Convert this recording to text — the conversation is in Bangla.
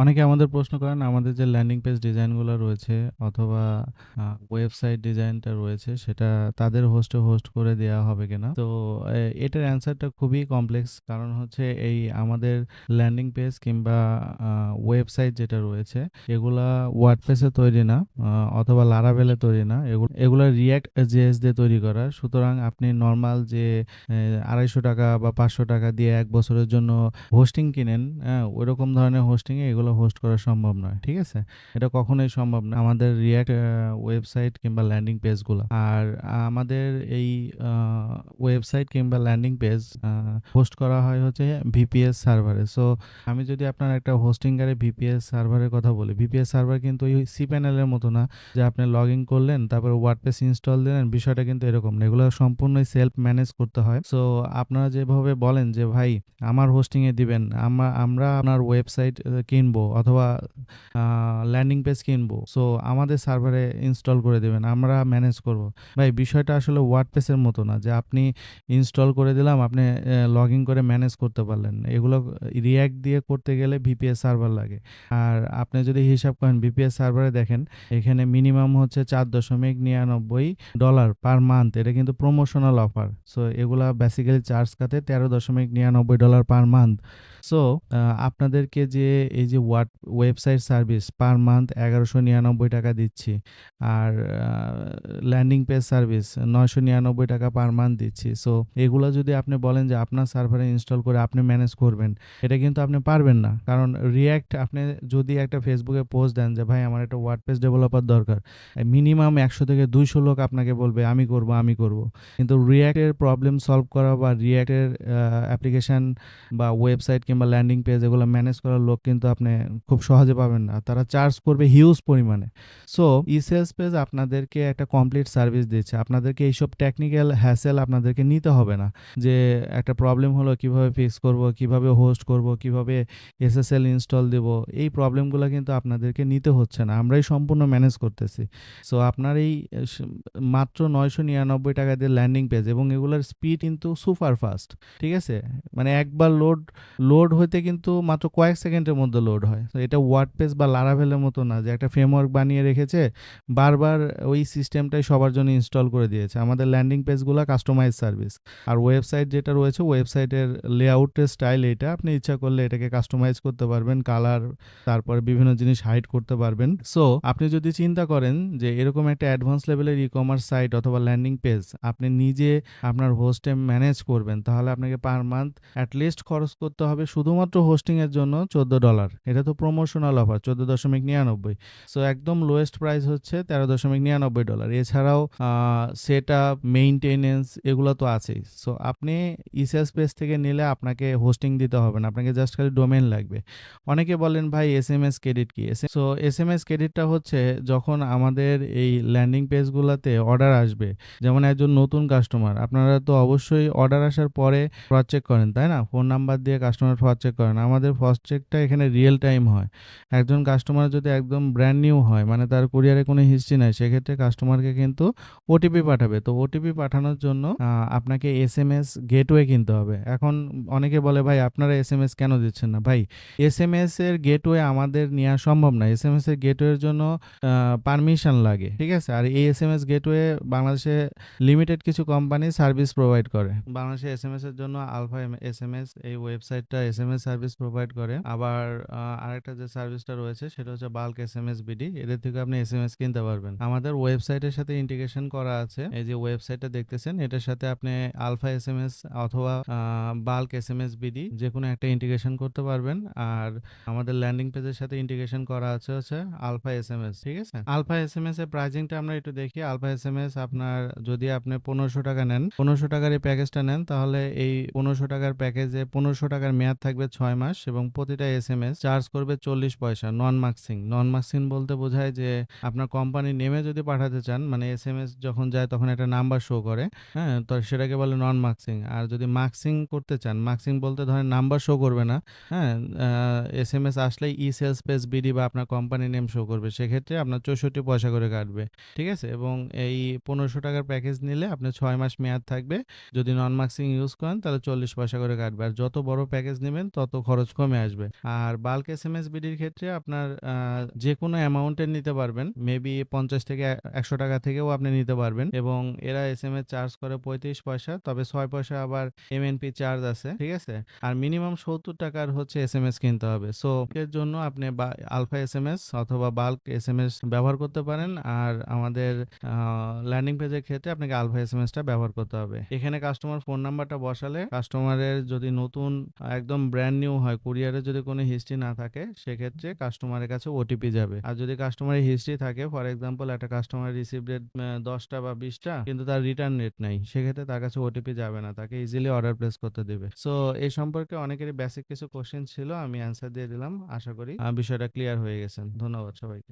অনেকে আমাদের প্রশ্ন করেন আমাদের যে ল্যান্ডিং পেজ ডিজাইনগুলো রয়েছে অথবা ওয়েবসাইট ডিজাইনটা রয়েছে সেটা তাদের হোস্টে হোস্ট করে দেওয়া হবে কিনা? তো এটার অ্যান্সারটা খুবই কমপ্লেক্স। কারণ হচ্ছে এই আমাদের ল্যান্ডিং পেজ কিংবা ওয়েবসাইট যেটা রয়েছে এগুলা ওয়ার্ডপ্রেসে তৈরি না অথবা এ তৈরি না। এগুলো এগুলা React JS দিয়ে তৈরি করা। সুতরাং আপনি নর্মাল যে আড়াইশো টাকা বা ৳৫০০ দিয়ে এক বছরের জন্য হোস্টিং কিনেন, হ্যাঁ? ওইরকম ধরনের হোস্টিং এ এগুলো হোস্ট করা সম্ভব নয়। ঠিক আছে? এটা কখনোই সম্ভব না। আমাদের আ ওয়েবসাইট কিংবা ল্যান্ডিং পেজগুলা। আর আমাদের এই ওয়েবসাইট কিংবা ল্যান্ডিং পেজ হোস্ট করা হয় হচ্ছে ভিপিএস সার্ভারে। সো আমি যদি আপনার একটা হোস্টিংকারী ভিপিএস সার্ভারের কথা বলি, ভিপিএস সার্ভার কিন্তু ওই cPanel এর মতো না যে আপনি লগ ইন করলেন, তারপরে ওয়ার্ডপ্রেস ইনস্টল দিলেন। বিষয়টা কিন্তু এরকম না। এগুলো সম্পূর্ণই সেলফ ম্যানেজ করতে হয়। সো আপনারা যেভাবে বলেন যে ভাই আমার হোস্টিংয়ে দিবেন, আমা আমরা আপনার ওয়েবসাইট এ কিনবো অথবা ল্যান্ডিং পেজ কিনবো। সো আমাদের সার্ভারে ইনস্টল করে দিবেন। আমরা ম্যানেজ করব। ভাই বিষয়টা আসলে ওয়ার্ডপ্রেসের মতো না যে আপনি ইনস্টল করে দিলাম, আপনি লগ লগইন করে ম্যানেজ করতে পারলেন। এগুলো React দিয়ে করতে গেলে ভিপিএস সার্ভার লাগে। আর আপনি যদি হিসাব করেন ভিপিএস সার্ভারে দেখেন এখানে মিনিমাম হচ্ছে $৪.৯৯ পার মান্থ। এটা কিন্তু প্রমোশনাল অফার। সো এগুলা বেসিক্যালি চার্জ কাতে তেরো দশমিক নিরানব্বই ডলার পার মান্থ। সো আপনাদেরকে যে এই যে word website service per month ৳১১৯৯ দিচ্ছি। আর landing page service ৳৯৯৯ per month দিচ্ছি। সো এগুলো যদি আপনি বলেন যে আপনার সার্ভারে ইনস্টল করে আপনি ম্যানেজ করবেন, এটা কিন্তু আপনি পারবেন না। কারণ React আপনি যদি একটা ফেসবুকে পোস্ট দেন যে ভাই আমার একটা ওয়ার্ড পেজ ডেভেলপার দরকার। মিনিমাম ১০০ থেকে ২০০ লোক আপনাকে বলবে আমি করব, আমি করব। কিন্তু এর প্রবলেম সলভ করা বা আ অ্যাপ্লিকেশন বা ওয়েবসাইট কিংবা ল্যান্ডিং পেজ এগুলো ম্যানেজ করার লোক কিন্তু আপনি খুব সহজে পাবেন না। তারা চার্জ করবে হিউজ পরিমাণে। সো ই-সেলস পেজ আপনাদেরকে একটা কমপ্লিট সার্ভিস দিচ্ছে। আপনাদেরকে এইসব টেকনিক্যাল হ্যাসেল আপনাদেরকে নিতে হবে না। যে একটা প্রবলেম হলো কীভাবে ফিক্স করব, কীভাবে হোস্ট করব, কীভাবে SSL ইনস্টল দিব। এই প্রবলেমগুলো কিন্তু আপনাদেরকে নিতে হচ্ছে না। আমরাই সম্পূর্ণ ম্যানেজ করতেছি। সো আপনার এই মাত্র নয়শো নিরানব্বই টাকা দিয়ে ল্যান্ডিং পেজ এবং এগুলোর স্পিড কিন্তু সুপার ফাস্ট। ঠিক আছে? মানে একবার লোড লোড হইতে কিন্তু মাত্র কয়েক সেকেন্ডের মধ্যে লোড হয়। তো এটা ওয়ার্ডপ্রেস বা লারাভেলের মতো না যে একটা ফ্রেমওয়ার্ক বানিয়ে রেখেছে, বারবার ওই সিস্টেমটাই সবার জন্য ইনস্টল করে দিয়েছে। আমাদের ল্যান্ডিং পেজগুলা কাস্টমাইজ সার্ভিস। আর ওয়েবসাইট যেটা রয়েছে ওয়েবসাইটের লেআউটের স্টাইল এটা আপনি ইচ্ছা করলে এটাকে কাস্টমাইজ করতে পারবেন। কালার, তারপরে বিভিন্ন জিনিস হাইড করতে পারবেন। সো আপনি যদি চিন্তা করেন যে এরকম একটা অ্যাডভান্স লেভেলের ই-কমার্স সাইট অথবা ল্যান্ডিং পেজ আপনি নিজে আপনার হোস্টে ম্যানেজ করবেন, তাহলে আপনাকে পার মান্থ এট লিস্ট খরচ করতে হবে শুধুমাত্র হোস্টিং এর জন্য $১৪ এটা তো প্রমোশনাল অফার $১৪.৯৯ সো একদম লোয়েস্ট প্রাইস হচ্ছে $১৩.৯৯ এছাড়াও আ সেটআপ, মেইনটেন্যান্স এগুলো তো আছেই। সো আপনি ই-সেলস পেজ থেকে নিলে আপনাকে হোস্টিং দিতে হবে না। আপনাকে জাস্ট খালি ডোমেইন লাগবে। অনেকে বলেন ভাই এসএমএস ক্রেডিট কি? এস সো এসএমএস ক্রেডিটটা হচ্ছে যখন আমাদের এই ল্যান্ডিং পেজগুলোতে অর্ডার আসবে, যেমন একজন নতুন কাস্টমার আপনারা তো অবশ্যই অর্ডার আসার পরে ক্রস চেক করেন, তাই না? ফোন নাম্বার দিয়ে কাস্টমার ক্রস চেক করেন। আমাদের ক্রস চেকটা এখানে রিয়েল টাইম হয়। একজন কাস্টমার যদি একদম ব্র্যান্ড নিউ হয়, মানে তার কুরিয়ারে কোনো হিস্ট্রি নাই, সেক্ষেত্রে কাস্টমারকে কিন্তু ওটিপি পাঠাবে। তো ওটিপি পাঠানোর জন্য আপনাকে এস এম এস গেটওয়ে কিনতে হবে। এখন অনেকে বলে ভাই আপনারা এস এম এস কেন দিচ্ছেন না? ভাই এসএমএস এর গেটওয়ে আমাদের নেওয়া সম্ভব না। এসএমএস এর গেটওয়ের জন্য পারমিশন লাগে। ঠিক আছে? আর এই এস এম এস গেটওয়ে বাংলাদেশে লিমিটেড কিছু কোম্পানি সার্ভিস প্রোভাইড করে। বাংলাদেশে এসএমএস এর জন্য আলফা এস এম এস এই ওয়েবসাইটটা এসএমএস সার্ভিস প্রোভাইড করে। আবার আরেকটা যে সার্ভিসটা রয়েছে সেটা হচ্ছে বাল্ক এসএমএস বিডি। এদের থেকে আপনি এসএমএস কিনতে পারবেন। আমাদের ওয়েবসাইটের সাথে ইন্টিগ্রেশন করা আছে। এই যে ওয়েবসাইটটা দেখতেছেন এটার সাথে আপনি আলফা এসএমএস অথবা আ বাল্ক এসএমএস বিডি যেকোনো একটা ইন্টিগ্রেশন করতে পারবেন। আর আমাদের ল্যান্ডিং পেজের সাথে ইন্টিগ্রেশন করা আছে হচ্ছে আলফা এসএমএস। ঠিক আছে? আলফা এসএমএস এর প্রাইসিংটা আমরা একটু দেখি। আলফা এসএমএস আপনার যদি আপনি ৳১৫০০ নেন, ৳১৫০০ এই প্যাকেজটা নেন তাহলে এই ৳১৫০০ প্যাকেজে ৳১৫০০ মেয়াদ থাকবে ছয় মাস এবং প্রতিটা এস এম এস চার্জ করবে ৪০ পয়সা নন মাস্কিং। নন মাস্কিং বলতে বোঝায় যে আপনার কোম্পানির নেমে যদি পাঠাতে চান, মানে এসএমএস যখন যায় তখন একটা নাম্বার শো করে, হ্যাঁ? তো সেটাকে বলে নন মাস্কিং। আর যদি মাস্কিং করতে চান, মাস্কিং বলতে ধরেন নাম্বার শো করবে না, হ্যাঁ? এস এম এস আসলেই ই-সেলস পেজ বিডি বা আপনার কোম্পানি নেম শো করবে। সেক্ষেত্রে আপনার ৬৪ পয়সা করে কাটবে। ঠিক আছে? এবং এই ৳১৫০০ প্যাকেজ নিলে আপনার ছয় মাস মেয়াদ থাকবে। যদি নন মাস্কিং ইউজ করেন তাহলে ৪০ পয়সা করে কাটবে। আর যত বড় প্যাকেজ নিবেন, তত খরচ কমে আসবে। আর বাল্ক এস এম এস বিডির ক্ষেত্রে আপনার, আ, যেকোনো অ্যামাউন্টের নিতে পারবেন। মেবি ৫০ থেকে একশো টাকা থেকেও আপনি নিতে পারবেন এবং এরা এস এম এস চার্জ করে ৩৫ পয়সা। তবে ছয় পয়সা আবার এমএনপি চার্জ আছে। ঠিক আছে? আর মিনিমাম সত্তর টাকার হচ্ছে এসএমএস কিনতে হবে। সো এর জন্য আপনি আলফা এসএমএস অথবা বাল্ক এস এম এস ব্যবহার করতে পারেন। আর আমাদের ল্যান্ডিং পেজের ক্ষেত্রে আপনাকে আলফা এসএমএসটা ব্যবহার করতে হবে। এখানে কাস্টমার ফোন নাম্বারটা বসালে কাস্টমারের যদি নতুন একদম ব্র্যান্ড নিউ হয়, কুরিয়ারের যদি কোনো হিস্ট্রি না থাকে, সেক্ষেত্রে কাস্টমারের কাছে ওটিপি যাবে। আর যদি কাস্টমারের হিস্ট্রি থাকে, ফর এক্সাম্পল একটা কাস্টমার রিসিভ রেট দশটা বা বিশটা কিন্তু তার রিটার্ন রেট নাই। সেক্ষেত্রে তার কাছে ওটিপি যাবে না। তাকে ইজিলি অর্ডার প্লেস করতে দেবে সো এই সম্পর্কে অনেকেরই বেসিক কিছু কোয়েশ্চেন ছিল। আমি অ্যান্সার দিয়ে দিলাম। আশা করি বিষয়টা ক্লিয়ার হয়ে গেছেন। ধন্যবাদ সবাইকে।